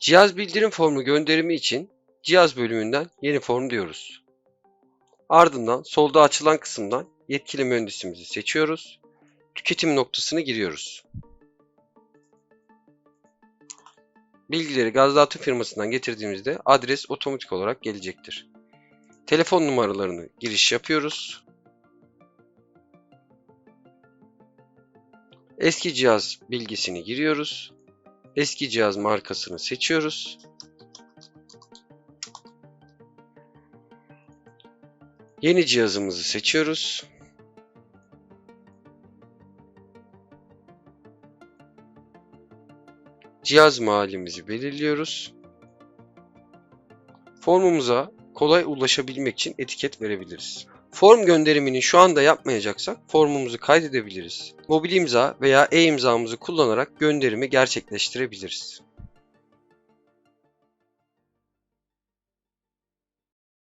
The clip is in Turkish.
Cihaz bildirim formu gönderimi için cihaz bölümünden yeni form diyoruz. Ardından solda açılan kısımdan yetkili mühendisimizi seçiyoruz. Tüketim noktasını giriyoruz. Bilgileri gaz dağıtım firmasından getirdiğimizde adres otomatik olarak gelecektir. Telefon numaralarını giriş yapıyoruz. Eski cihaz bilgisini giriyoruz. Eski cihaz markasını seçiyoruz. Yeni cihazımızı seçiyoruz. Cihaz mahallimizi belirliyoruz. Formumuza kolay ulaşabilmek için etiket verebiliriz. Form gönderimini şu anda yapmayacaksak formumuzu kaydedebiliriz. Mobil imza veya e-imzamızı kullanarak gönderimi gerçekleştirebiliriz.